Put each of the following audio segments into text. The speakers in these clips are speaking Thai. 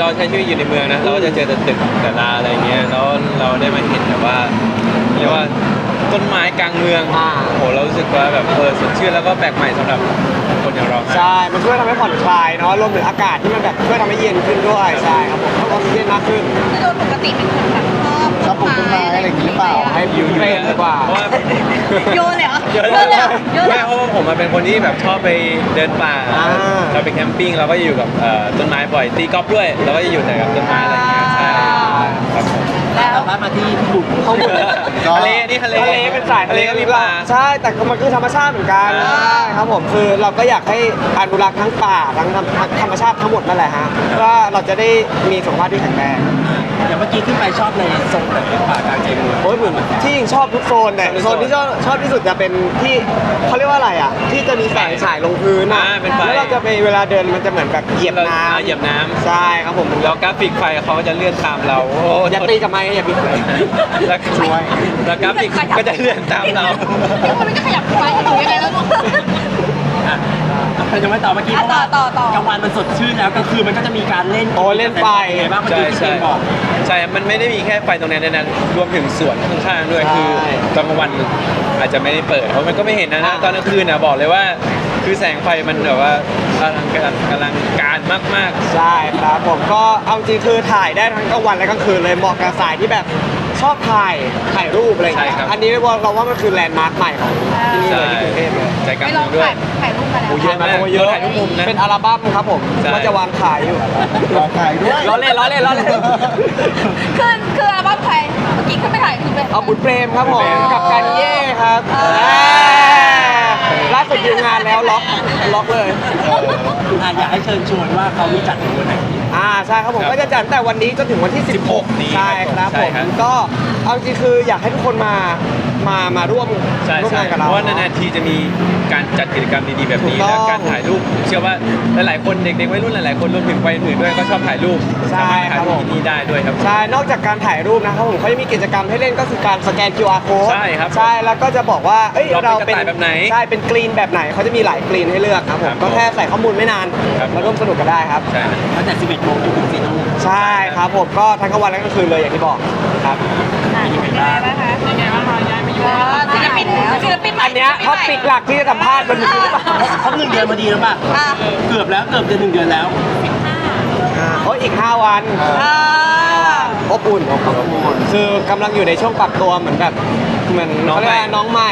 เราใช้ชีวิตอยู่ในเมืองนะเราก็จะเจอแต่ตึกแต่ลาอะไรเงี้ยแล้วเราได้มาเห็นแบบว่าเรียกว่าต้นไม้กลางเมืองอ่าโอ้โหเรารู้สึกว่าแบบเออสดชื่นแล้วก็แปลกใหม่สำหรับคนอย่างเราใช่ มันช่วยทำให้ผ่อนคลายเนาะรวมถึงอากาศที่มันแบบช่วยทำให้เย็นขึ้นด้วย ใช่ครับผมเพิ่มออกซิเจนมากขึ้นโดยปกติเป็นคนแบบชอบ ชอบปลูกต้นไม้อะไรอย่างนี้หรือเปล่า ให้วิวเล่นดีกว่า เพราะว่าโยนเลยเหรอเยอะโยนเลยเหรอโยนเลยไม่เหรอเพราะว่าผมมาเป็นคนที่แบบชอบไปเดินป่า อ่า เราไปแคมปิ้งเราก็อยู่กับเอ่อต้นไม้บ่อยตีกอล์ฟด้วยเราก็จะอยู่แต่กับต้นไม้อะไรอย่างเงี้ยใช่ครับผมแล้ว กลับบ้านมาที่พี่บุ๋มข้างบนทะเลนี่ทะเลทะเลเป็นสายทะเลก็มีปลา ใช่ แต่ก็มันคือธรรมชาติเหมือนกันอ่า ใช่ครับผมคือเราก็อยากให้อนุรักษ์ทั้งป่าทั้งธรรมชาติทั้งหมดนั่นแหละฮะว่าเราจะได้มีสุขภาพที่แข็งแรง อย่างเมื่อกี้ขึ้นไปชอบในโซนแบบเป็นป่ากลางใจเมืองโอ้ยเหมือนที่จริงชอบทุกโซนแต่โซนที่ชอบชอบที่สุดจะเป็นที่เขาเรียกว่าอะไรอะ ที่จะมีแสงฉายลงพื้นอะอ่าเป็นไฟ แล้วเราจะไปเวลาเดินมันจะเหมือนแบบเหยียบน้อ่าเหยียบน้ำใช่ครับผมำแล้วกราฟิกไฟเขาก็จะเลื่อนตามเราโอ้โหอย่าตีกับไม้อย่าตีกับไม้แล้วช่วยแล้วกราฟิกก็จะเลื่อนตามเรา พี่คนนี้ก็ขยับไปหนูยังไงแล้วลูกอ่ะยังไม่ต่อเมื่อกี้อะเพราะว่าต่อต่อต่อ กลางวันมันสดชื่นแล้วกลางคืนมันก็จะมีการเล่นโอ้เล่นไฟยังไงบ้างเมื่อใช่กี้ที่ใช่เจมบอก ใช่ มันไม่ได้มีแค่ไฟตรงนั้นนั้นรวมถึงสวนข้างๆด้วย ใช่คือตอนกลางวันอาจจะไม่ได้เปิด เพราะมันก็ไม่เห็นนะนะตอนกลางคืนนะบอกเลยว่า คือแสงไฟมันแบบว่าอลังการอลังการมาก ใช่ครับผมก็เอาจริงคือถ่ายได้ทั้งกลางวันและกลางคืนเลยเหมาะกับสายที่แบบ ชอบถ่ายถ่ายรูปอะไรอย่างเงี้ยอันนี้เราว่ามันคือแลนด์มาร์คใหม่ของที่ๆนี่ใช่เลยที่กรุงเทพเลย ใจกลางไปลเมือองงด้วยถ่ายถ่ายรูปมาแล้วโอ้เยอะมากโอ้เยอะ ถ่ายทุกมุมนะ เป็นอัลบั้มครับผมใช่ก็จะวางขายอยู่ลองถ่ายด้วย ล้อเล่นล้อเล่นล้อเล่นคือคืออัลบั้มใครเมื่อกี้ขึ้นไปถ่ายคือเป็นเอาบุญเปรมครับผมบุญเปรมกับการเย่ครับอ่าแหมล่าสุดดูงานแล้วล็อกล็อกเลย อะอยากให้เชิญชวนว่าเขามีจัดถึงวันไหน อ่าใช่ครับผมครับก็จะจัดตั้งแต่วันนี้จนถึงวันที่ 16นี้ใช่ครับใช่ผมครับ ก็ เอาจริงๆคืออยากให้ทุกคนมามามาร่วมใช่ร่วมใช่งานกับเพเรา ราะว่านานๆทีจะมีการจัดกิจกรรมดีๆแบบนี้ถูกต้และองการถ่ายรูปผมเชื่อว่าหลายๆคนเด็กๆวัยรุ่นหลายๆคนรวมถึงวัยอื่นๆด้วยก็ชอบถ่ายรูปใช่สามารถถ่ายรูปครับผม ที่นี่ได้ด้วยครับ ใช่ นอกจากการถ่ายรูปนะครับผมเขาจะมีกิจกรรมให้เล่นก็คือการสแกน QR code ใช่ครับใช่ แล้วก็จะบอกว่า เอ้ย เราเราเป็นกระต่ายแบบไหนใช่ เป็นกรีนแบบไหน เขาจะมีหลายกรีนให้เลือกครับผครัม บก็แค่ใส่ข้อมูลไม่นานครับ มาร่วมสนุกกันได้ครับ ใช่ ตั้งแต่11โมงจนถึง4ทุ่มใช่ครับผม ก็ทั้งกลางวันและกลางคืนเลยอย่างที่บอก ครับยังไงบ้างคะยังไงบ้างคะย้ายมาอยู่ศิลปินศิลปินใหม่อันเนี้ยท็อปิกหลักที่จะสัมภาษณ์มันคือหรือเปล่าเขาหนึ่งเดือนพอดีแล้วป่ะอะเกือบแล้วเกือบจะหนึ่งเดือนแล้วโอ้ยอีก 5 วันอ่าอบอุ่นอบอุ่นคือกำลังอยู่ในช่วงปรับตัวเหมือนแบบเหมือนน้องเขาเรียกใหม่ว่าน้องใหม่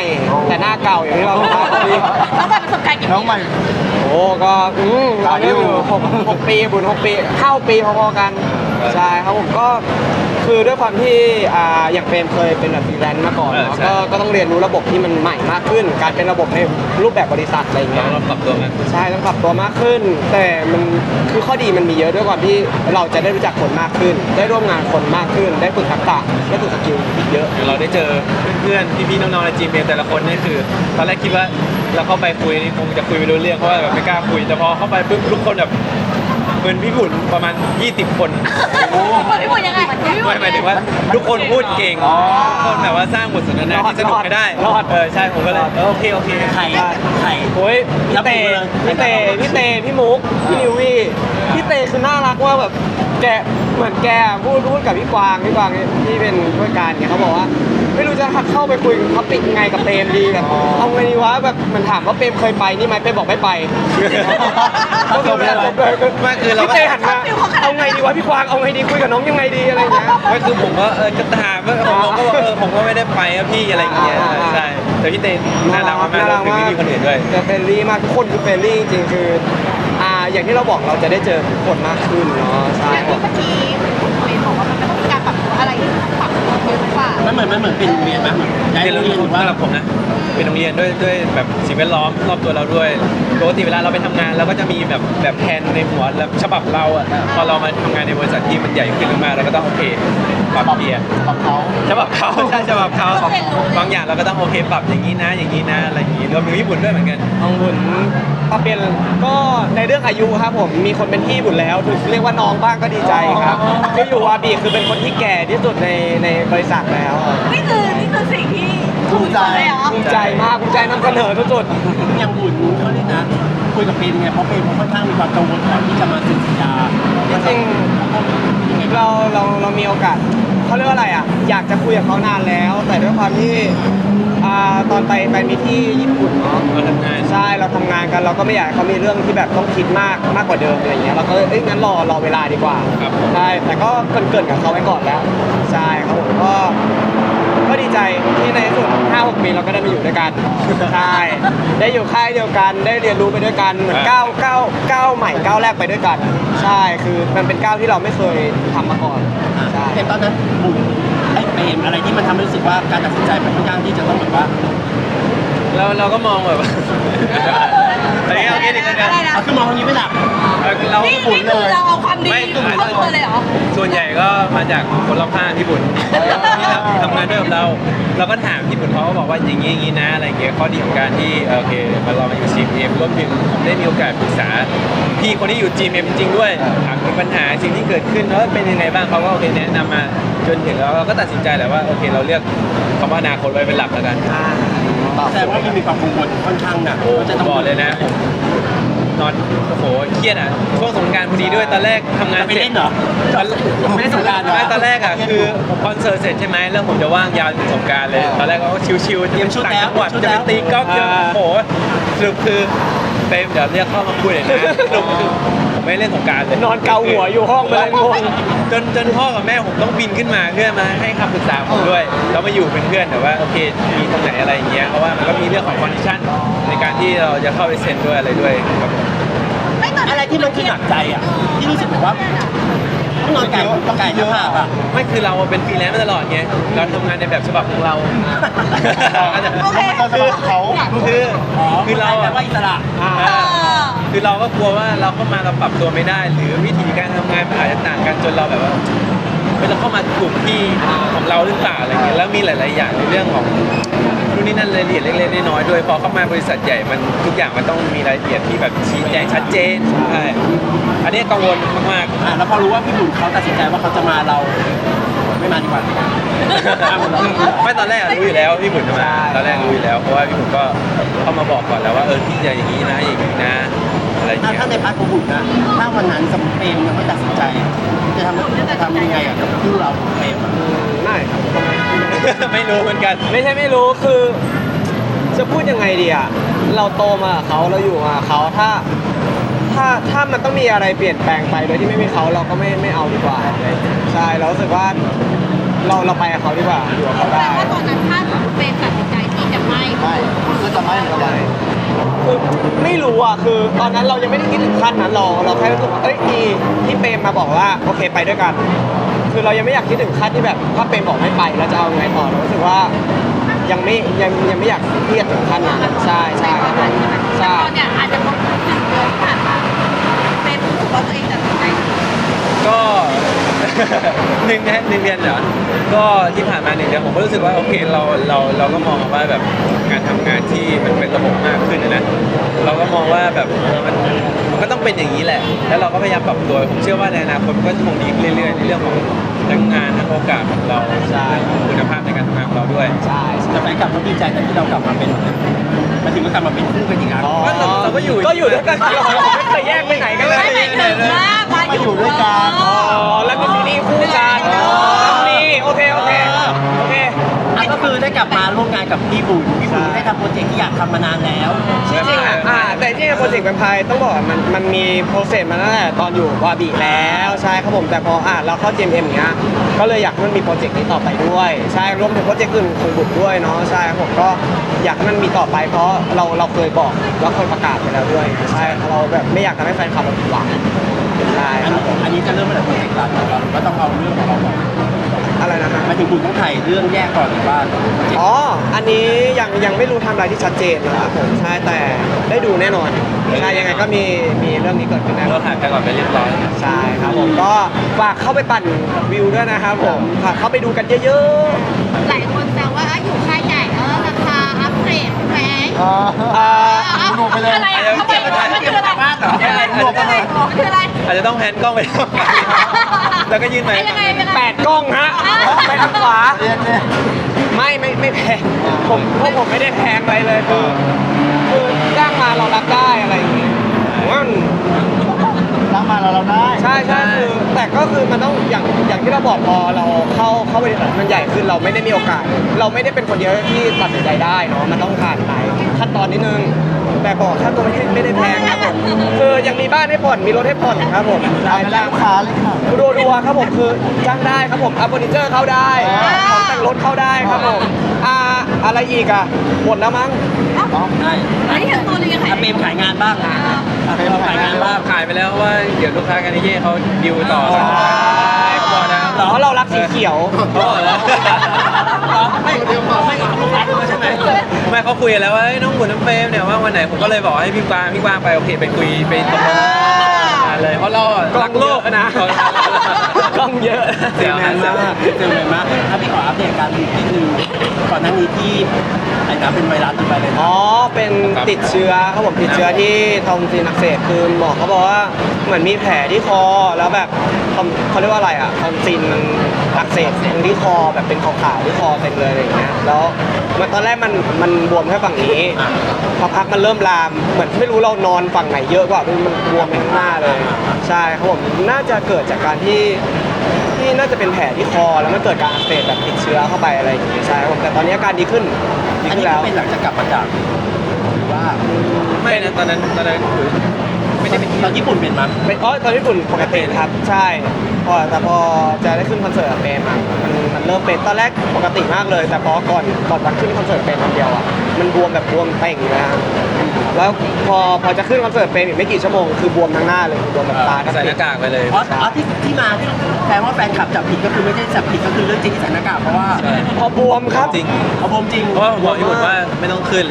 แต่หน้าเก่าอย่างที่เราสัมภาษณ์พี่แล้วแบบประสบการณ์กี่น้ปีองใหม่โอ้ก็อืมหลายอยู่หกหกปีบุญหกปีเข้าปีพอๆกันครับใช่ครับผมก็ คือด้วยความที่อ่าอย่างเฟรมเคยเป็นแบบฟรีแลนซ์มาก่อนเออเนาะใช่ ก็ก็ต้องเรียนรู้ระบบที่มันใหม่มากขึ้น การเป็นระบบในรูปแบบบริษัทอะไรอย่างเราเงี้ย เราปรับตัวกันใช่ต้องปรับตัวมากขึ้น แต่มันคือข้อดีมันมีเยอะด้วยความที่เราจะได้รู้จักคนมากขึ้น ได้ร่วมงานคนมากขึ้น ได้ฝึกทักษะได้ฝึกสกิลอีกเยอะเราได้เจอเพื่อนๆ พี่ๆ น้องๆในจีเมแต่ละคนนี่คือ ตอนแรกคิดว่าเราเข้าไปคุยนี่คงจะคุยไม่รู้เรื่องเพราะว่าแบบไม่กล้าคุย แต่พอเข้าไปปุ๊บทุกคนแบบ เหมือนพี่บุญประมาณ 20 คนพี่บุญยังไงพี่บุไม่ญหมายถึงว่าทุกคนพูดเก่งทุกคนแบบว่าสร้างบทสนทนาที่สนุกให้ได้รอด เออใช่ผมก็เลยเออโอเคโอเคใครใครโอ้ยพี่เตรับมือเลยพี่เตพี่เตพี่มุกพี่นิววี่พี่เตคือน่ารักว่าแบบแกเหมือนแกพูดพูดกับพี่กวางพี่กวางที่เป็นผู้จัดการเนี่ยเขาบอกว่า ไม่รู้จะเข้าไปคุยกับท็อปิกไงกับเปรมดีแบบเอาไงดีวะแบบเหมันถามว่าเปรมเคยไปนี่ไหมเปรมบอกไม่ไปก็คือแบบไม่คือเราก็พี่เตหันมาเอาไงดีวะพี่กวางเอาไงดีคุยกับน้องยังไงดีอะไรเงี้ยไม่คือผมก็เออจะถามว่าผมก็บอกเออผมก็ไม่ได้ไปอะพี่อะไรอย่างเงี้ยอ่าอ่าใช่แต่พี่เต้น่ารักมากๆรวมถึงพี่ๆคนอื่นด้วยแต่เฟรนลี่มากทุกคนคือเฟรนลี่จริงๆคืออ่าอย่างที่เราบอกเราจะได้เจอทุกคนมากขึ้นเนาะใช่อย่างที่เมื่อกี้ เหมือนมันเหมือนเป็นโรงเรียนไหมเหมือนย้ายเป็นโรโรงงเรีเรียยนนหรือว่าสำหรับผมนะ เป็นโรงเรียนด้วยด้วยแบบสิ่งแวดล้อมรอบตัวเราด้วยปกติเวลาเราไปทำงานเราก็จะมีแบบแบบแผนในหัวแบบฉบับเราอะพอเรามาทำงานในบริษัทที่มันใหญ่ขึ้นมากๆเราก็ต้องโอเค ปรับเปลี่ยนปรับเขาฉบับเขาใช่ฉบับเขาต้องเรียนรู้บางอย่างเราก็ต้องโอเคปรับอย่างนี้นะ อย่างนี้นะอะไรอย่างนี้รวมถึงญี่ปุ่นด้วยเหมือนกันของบุญปรับเปลี่ยนก็ในเรื่องอายุครับผมมีคนเป็นพี่บุญแล้วถูกเรียกว่าน้องบ้างก็ดีใจครับคืออยู่วาบีคือเป็นคนที่แก่ที่สุดในในบริษัทแล้วนี่คือนี่คือสิ่งที่ถภูมิใจเลยเหรอภูมิใจมากภูมิใจนำเสนอสุดอย่างบุญเขาเรียกนะคุยกับเป็นไงเพราะเป็นเขาค่อนข้างมีความกังวลก่อนที่จะมาเซ็นสัญญาๆจริง ๆเราเราเรามีโอกาสเขาเรียกว่าอะไรอะอยากจะคุยกับเขานานแล้ว แต่ด้วยความที่อ่าตอนไปไปมีที่ญี่ปุ่นเนาะเราทำงาน ใช่เราทำงานกันเราก็ไม่อยากให้เขามีเรื่องที่แบบต้องคิดมากมากกว่าเดิมอะไรเงี้ยเราก็เลยเอ้ยงั้นรอรอเวลาดีกว่าครับ ใช่แต่ก็เกรินเกรินกับเขาไว้ก่อนแล้วใช่ครับผมก็ ก็ดีใจที่ในที่สุด5 6ปีเราก็ได้มาอยู่ด้วยกันใช่ได้อยู่ค่ายเดียวกันได้เรียนรู้ไปด้วยกันเหมือนก้าวก้าวก้าวใหม่ก้าวแรกไปด้วยกัน ใช่คือมันเป็นก้าวที่เราไม่เคยทำมาก่อนใช่แต่ตอนนั้นบุญไอ้เปรมอะไรที่มันทำให้รู้สึกว่าการตัดสินใจมันค่อนข้างที่จะต้องแบบว่าเราเราก็มองแบบอะไรเงี้ยโอเคดีกันนะอะไรนะเอาคือมองตรงนี้ไม่หลับเรานี่ก็บุญนี่คือเราเอาความดีไม่อยู่คร อบครัวเลยเหรอ ส่วนใหญ่ก็มาจากคนรอบข้างพี่บุญที่ทำงานด้วยกับเรา เราก็ถามพี่บุญเขาก็บอกว่าอย่างนี้อย่างนี้นะอะไรเงี้ยข้อดีของการที่โอเคมาลองมาอยู่ทีมเอ็มรวมถึงผมได้มีโอกาสปรึกษาพี่คนที่อยู่ทีมเอ็มจริงๆด้วยถามถึงปัญหาสิ่งที่เกิดขึ้นว่าเป็นยังไงบ้างเขาก็โอเคแนะนำมาจนถึงแล้วเราก็ตัดสินใจแหละว่าโอเคเราเลือกคำว่าอนาคตไว้เป็นหลักแล้วกันอ่าแต่ว่ามันมีความกังวลค่อนข้างหนักโอ้ว่าจะจะต้องบอกเลยนะผม นอนโอ้โหเครียดอะช่วงสงกรารพอดีด้วยตอนแรกทำงานจะไปเสร็จเล่นเหรอตอนไม่ได้สงกรานต์เหรอ ไม่ตอนแรกอะคือผมคอนเสิร์ตเสร็จใช่ไหมแล้วผมจะว่างยาวถึงสงกรารเลย ตอนแรกก็ชิวๆเตรียมชุดต่างจังหวัดแล้วชุดจะแล้ไปวตีกอล์ฟจะโอ้โหสรุปคือเต็มเดี๋ยวเรียกเข้ามาคุยหน่อยนะสรุปคือผมไม่เล่นสงกรารเลย นอนเกาหัวอยู่ห้องไปเลยงง จนจนพ่อกับแม่ผมต้องบินขึ้นมาเพื่อมาให้คำปรึกษาผมด้วยแล้วมาอยู่เป็นเพื่อนแต่ว่าโอเคมีตรงไหนอะไรอย่างเงี้ยเพราะว่ามันก็มีเรื่องของคอนดิชั่นในการที่เราจะเข้าไปเซ็นด้วยอะไรด้วยครับผมไม่ต อนอะไรที่มันคือหนักใจอะที่รู้สึกแบบว่าต้องนอนไก่ต้องไก่เยอะอะไม่คือเราเป็นฟรีแลนซ์มาตลอดไงเราทำงานในแบบฉบับของเราโอเคเขาจะบอกเขาคือคือเราแปลอะว่าอิสระอ่าเออคือเราก็กลัวว่าเราเข้ามาเราปรับตัวไม่ได้ หรือวิธีการทำงานมันอาจจะต่างกันจนเราแบบว่าเวลาเข้ามากลุ่มที่ของเราหรือเปล่าอะไรเงี้ยแล้วมีหลาย ๆ อย่างในเรื่องของ นู่นนี่นั่นรายละเอียดเล็กๆน้อยๆด้วยพอเข้ามาบริษัทใหญ่มันทุกอย่างมันต้องมีรายละเอียดที่แบบชี้แจงชัดเจนใช่อันนี้กังวลมากอะแล้วพอรู้ว่าพี่บุญเขาตัดสินใจว่าเขาจะมาเราไม่มาดีกว่าๆไม่ตอนแรกอะรู้อยู่แล้วพี่บุญจะมาตอนแรกรู้อยู่แล้วเพราะว่าพี่บุญก็เข้ามาบอกก่อนแล้วว่าเออพี่จะอย่างนี้นะอย่างนี้นะอะไรอย่างถ้าเงี้ย ถ้าในพาร์ทของบุญนะถ้าวันนั้นสมมติเปรมยังไม่ตัดสินใจ จะทำจะทำยังไงอะกับคู่เราของเปรมอะ ไม่ครับ ไม่รู้เหมือนกัน ไม่ใช่ไม่รู้คือ จะพูดยังไงดีอะเราโตมากับเขาเราอยู่มากับเขาถ้า ถ้าถ้ามันต้องมีอะไรเปลี่ยนแปลงไปโดยที่ไม่มีเขาเราก็ไม่ไม่เอาดีกว่าใช่เรารู้สึกว่าเราเราไปกับเขาดีกว่าอยู่กับเขาแปลได้ ว่าตอนนั้นถ้าเป็นตัดสินใจที่จะไม่ไม่ก็จะไม่เหมือนกัน คือไม่รู้อะคือตอนนั้นเรายังไม่ได้คิดถึงขั้นนั้นเราเราแค่รู้สึกว่าเอ้ยมีพี่เปรมมาบอกว่าโอเคไปด้วยกัน คือเรายังไม่อยากคิดถึงขั้นที่แบบถ้าเปรมบอกไม่ไปเราจะเอาไงต่อเรารู้สึกว่ายังไม่ยังยังไม่อยากเครียดถึงขั้นนั้นใช่ใช่ครับผมใช่ ตอนเนี้ยอาจจะผ่านมาเป็นรู้สึกว่าตัวเองตัดสินใจ ก็ หนึ่งนหนึ่งเดือนเหรอ ก็ที่ผ่านมาหนึ่งเดือนผมก็รู้สึกว่าโอเคเราเราเราก็มองว่าแบบการทำงานที่มันเป็นระบบมากขึ้นนะนะเราก็มองว่าแบบเออมันมันก็ต้องเป็นอย่างนี้แหละ แล้วเราก็พยายามปรับตัวผมเชื่อว่าในอนาคตมันก็จะคงดีขึ้นเรื่อยๆในเรื่องของทั้งงานทั้งโอกาสของเราเรื่องของคุณภาพในการทำงานของเราด้วย ใช่ใช่แต่แฟนกลับเขาดีใจที่เรากลับมาเป็นมาถึงก็กลับมาเป็นคู่กันอีกครั้ง ก็เราก็อยู่ ก็อยู่ด้วยกันตลอดไม่เคยแยกไปไหนกันเลย ไม่หมายถึงว่า มาอยู่มาอยู่ด้วยกันอ๋อแล้วมีซีรีส์คู่กันแล้วมีโอเคโอเคโอเคอะก็คือได้กลับมาร่วมงานกับพี่บุญพี่บุญได้ทำโปรเจกต์ที่อยากทำมานานแล้วจริงๆอะอ่าแต่จริงๆโปรเจกต์แวมไพร์ต้องบอกว่ามันมันมีโปรเซสมาตั้งแต่ตอนอยู่วาบีแล้วใช่ครับผมแต่พออ่าเราเข้า GMM อย่างเงี้ยก็เลยอยากให้มันมีโปรเจกต์นี้ต่อไปด้วย ใช่รวมถึงโปรเจกต์อื่นของบุตรด้วยเนาะใช่ครับผมก็อยากให้มันมีต่อไปเพราะเราเราเคยบอกเราเคยประกาศไปแล้วด้วยใช่เราแบบไม่อยากทำให้แฟนคลับเราผิดหวัง ใช่อันครับนี้อันนี้จะเริ่มเมื่อไหร่โปรเจกต์หลักของเราหรือว่าต้องเอาเรื่องของเราก่อนอะไรนะฮะหมายถึงบุญต้องถ่ายเรื่องแยกก่อนหรือว่าโปรเจกต์ อ๋อ อันนี้ยังยังไม่รู้ไทำอะไรที่ชัดเจนนะครับผมใช่แต่ได้ดูแน่นอนใช่ยังไงก็มีมีเรื่องนี้เกิดขึ้นแน่นเราอนถ่ายไปก่อนไปเรียบร้อยใช่ครับผมก็ฝากเข้าไปปั่นวิวด้วยนะครับผมฝากเข้าไปดูกันเยอะหลายคนแซวว่าอะอยู่ค่ายใหญ่เออ ราคาอัปเกรดแพงอ่าๆอ่าดูไปเลยอะไรอะทำไมมันคืออะไรอะไรอาจจะต้องคืออะไรอาจจะต้องแพนกล้องไปทางแล้วก็ยื่นไปยังไงยังไงแปดกล้องฮะไปทางขวาเรียนเนี่ยไม่ไม่ไม่แพงผมพวกผมไม่ได้แพงอะไรเลยคือคือจ้างมาเรารับได้อะไรอย่างเงี้ยผมว่ามันรับมาเราเราได้ ใช่ใช่คือแต่ก็คือมันต้องอย่างอย่างที่เราบอกพอเราเข้าเข้าบริษัทมันใหญ่ขึ้นเราไม่ได้มีโอกาส เราไม่ได้เป็นคนเดียวที่ตัดสินใจได้เนาะมันต้องผ่านหลาย ขั้นตอนนิดนึง แต่บอกค่าตัวไม่ได้ไม่ได้แพงครับผมคือยังมีบ้านให้ผ่อนมีรถให้ผ่อนครับผมได้เป็นจ้างลูกค้าเลยค่ะรัวรัวๆครับผมคือจ้างได้ครับผมอัพเฟอร์นิเจอร์เข้าได้ของแต่งรถเข้าได้ครับผมอ่าอะไรอีกอะหมดแล้วมั้งได้เฮ้ยเห็นตัวเลยยังไง อาเปรมขายงานบ้าง อะอาเปรมขายงานบ้างขายไปแล้วว่าเดี๋ยวลูกค้ากันเย่เขาดิวต่อกันเขาบอกนะเพราะเรารักสีเขียวเขาบอกแล้วไม่เดี๋ยวบอกไม่กับลูกค้าใช่ไหมไม่เขาคุยกันแล้วว่าเอ้ยน้องหมุนน้องเฟรมเนี่ยว่าวันไหนผมก็เลยบอกให้พี่กวางพี่กวางไปโอเคไปคุยไปตกลงงานเลย เพราะเราอะกล้องเยอะนะกล้องกล้องเยอะเสียวแมนมากเจอแมนมากถ้าพี่ขออัปเดตการดีนิดนึงก่อนหน้านี้ที่ไอ้น้ำเป็นไวรัสหรือไปเลยนะอ๋อ เป็นติดเชื้อครับผมติดเชื้อที่ทอมซินอักเสบคือหมอเขาบอกว่าเหมือนมีแผลที่คอแล้วแบบทอมเขาเรียกว่าอะไรอะทอมซินมันอักเสบตรงที่คอแบบเป็นขาวๆที่คอเต็มเลยอะไรอย่างเงี้ยแล้ว มันตอนแรกมันมันบวมแค่ฝั่งนี้พอพักมันเริ่มลามเหมือนไม่รู้เรานอนฝั่งไหนเยอะกว่ามันบวมไปข้างหน้าเลย ใช่ครับผมน่าจะเกิดจากการที่ที่น่าจะเป็นแผลที่คอแล้วมันเกิดการอักเสบแบบติดเชื้อเข้าไปอะไรอย่างงี้ใช่ครับผมแต่ตอนนี้อาการดีขึ้นดีอันขึ้นี้นแล้วเป็นหลังจากกลับมาจากหรือว่า ไม่นะตอนนั้นตอนนั้น ไม่ได้เป็นที่ตอนญี่ปุ่นเป็นมั้ยเป็นอ๋อตอนญี่ปุ่นปกติครับ ใช่พอแต่พอจะได้ขึ้นคอนเสิร์ตกับเปรมอะมันมันเริ่มเป็นตอนแรกปกติมากเลย แต่พอก่อนก่อนวันขึ้นคอนเสิร์ตเปรมคนเดียวอะมันบวมแบบบวมเป่งเลยฮะแล้วพอพอจะขึ้นคอนเสิร์ตเปรมอีกไม่กี่ชั่วโมงคือบวมทั้งหน้าเลยคือบวมแบบตาแทบใส่หปิดน้ากากไปเลยอ๋ออ๋อที่ที่มาที่แปลว่าแฟนคลับจับผิดก็คือไม่ใช่จับผิดก็คือเรื่องจริงที่ใส่หน้ากากเพราะว่าใช่พอบวมครับจริงเอาบมจริงเพราะว่าผมบอกญี่ปุ่นว่าไม่ต้องขึ้น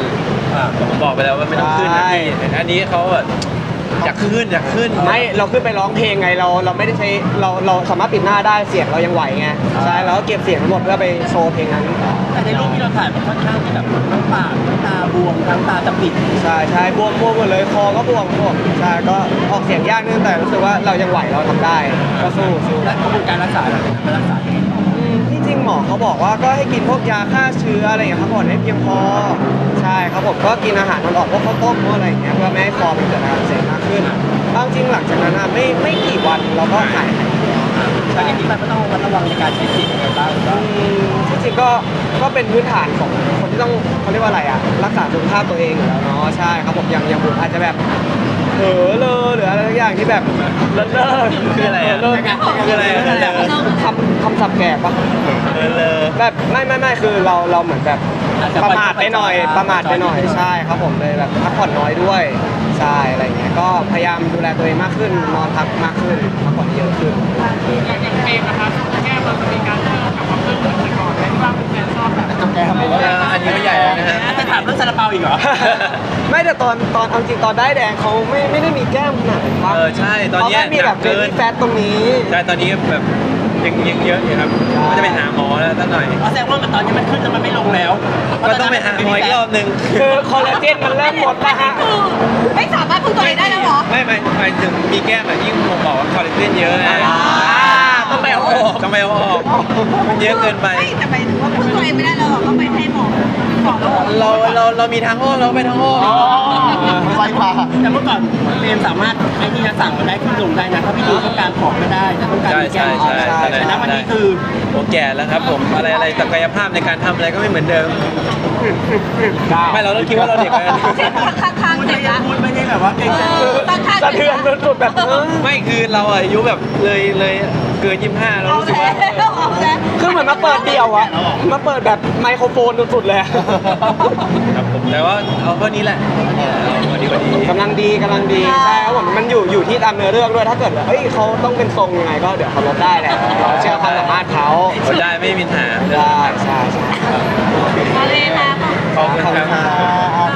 อ่าผมบอกไปแล้วว่าไม่ต้องขึ้นนะพี่แต่อันนี้เขาแบบ อยากขึ้นอยากขึ้น ไม่เราขึ้นไปร้องเพลงไงเราเราไม่ได้ใช้เราเราสามารถปิดหน้าได้เสียงเรายังไหวไงใช่เราก็เก็บเสียงทั้งหมดเพื่อไปโชว์เพลงนั้นแต่ในรูปที่เราถ่ายมันค่อนข้างที่แบบทั้งปากทั้งตาบวมทั้งตาจะปิดใช่ใช่บวมบวมหมดเลยคอก็บวมบวมใช่ก็ออกเสียงยากนิดนึงแต่รู้สึกว่าเรายังไหวเราทำได้ก็สู้สู้และกระบวนการรักษาล่ะไม่รักษา ริงหมอเขาบอกว่าก็ให้กินพวกยาฆ่าเชื้ออะไรอย่างเงี้ยครับผ่อนให้เพียงพอใช่ครับผมก็กินอาหารมันออกพวกข้าวต้มพวกอะไรอย่างเงี้ยเพื่อไม่ให้คอมันเกิดอาการอักเสบมากขึ้นเอาจริงหลังจากนั้นอะไม่ไม่กี่วันเราก็หายแต่อันนี้มันก็ต้องระมัดระวังในการใช้สิทธิ์ยังไงบ้างหรือว่าอืมที่จริงก็ก็เป็นพื้นฐานของคนที่ต้องเขาเรียกว่าอะไรอะรักษาสุขภาพตัวเองอยู่แล้วเนาะใช่ครับผมอย่างอย่างผมอาจจะแบบเผลอเลอหรืออะไรสักอย่างที่แบบเลิศเลิศคืออะไรอะเลิศคืออะไรอะคำ คำศัพท์แก่ปะเออเลยแบบไม่ไม่ไม่คือเราเราเหมือนแบบประมาทไปหน่อยประมาทไปหน่อยใช่ครับผมเลยแบบพักผ่อนน้อยด้วยใช่อะไรเงี้ยก็พยายามดูแลตัวเองมากขึ้นนอนพักมากขึ้นพักผ่อนเยอะขึ้นจบแกทำผไปมแล้วว่าอันนี้ก็ใหญ่แล้วนะฮะจะถามเรื่องซาลาเปาอีกเหรอไม่แต่ตอนตอนเอาจริงตอนได้แดงเขาไม่ไม่ได้มีแก้มขนาดนั้นปะเออใช่ตอนเนี้ยเขาแค่มีแบบหนักเบเกินบี้แฟตตรงนี้ใช่ตอนนี้แบบ ยังยังเยอะอยู่ครับใช่ก็จะไปหาหมอแล้วสักหน่อยอ๋อแสดงว่ามันตอนนี้มันขึ้นแล้วมันไม่ลงแล้วก็ต้องไปหาหมออีกรอบหนึ่งคือคอลลาเจนมันเริ่มหมดแล้วฮะคือไม่สามารถพึ่งตัวเองได้แล้วเหรอ ไม่ไม่หมายถึงมีแก้มแบบยิ่งผมบอกว่าคอลลาเจนเยอะไง ต้องไปเอาออกต้องไปเอาออกมันเยอะเกินไป ไม่แต่หมายถึงว่าพึ่งตัวเองไม่ได้แล้วเหรอต้องไปให้หมอหมอแล้วเหรอเราเราเรามีทางอ้อมเราก็ไปทางอ้อมไฟฟ้าแต่เมื่อก่อนเฟรมสามารถไอ้นี่นะสั่งมาได้ขึ้นลงได้นะถ้าพี่ดูต้องการของก็ได้ถ้าต้องการใช่มีแก้ใช่มใช่ใช่แต่ณวันนี้คือโอแก่แล้วครับ ผมอะไรอะไรศักยภาพในการทำอะไรก็ไม่เหมือนเดิมไม่เราต้องคิดว่าเราเด็กไปเจ็บข้างข้างพูดๆไม่เจ็บได้ละพูดไม่ได้แบบว่าเก่งใจข้างข้างสะเทือนสุดๆแบบเออไม่คือเราอายุแบบเลยเลย เกินยี่ห้าเราเอารู้สึกแล้ว่าวเอาแล้วคือเหมือนมาเปิดเดี่ยวอะมาเปิดแบบไมโครโฟนสุดๆเลยอะครับผมแต่ว่าเอาเท่านี้แหละเอาพอดีพอดี กำลังดีกำลังดีใช่ครับผมมันอยู่อยู่ที่ตามเนื้อเรื่องด้วยถ้าเกิดว่าเฮ้ยเขาต้องเป็นทรงยังไงก็เดี๋ยวเขาลดได้แหละเราเชื่อความสามารถเขากดได้ไม่มีปัญหาได้ใช่ใช่ มาเลยค่ะ ขอบคุณครับอ่า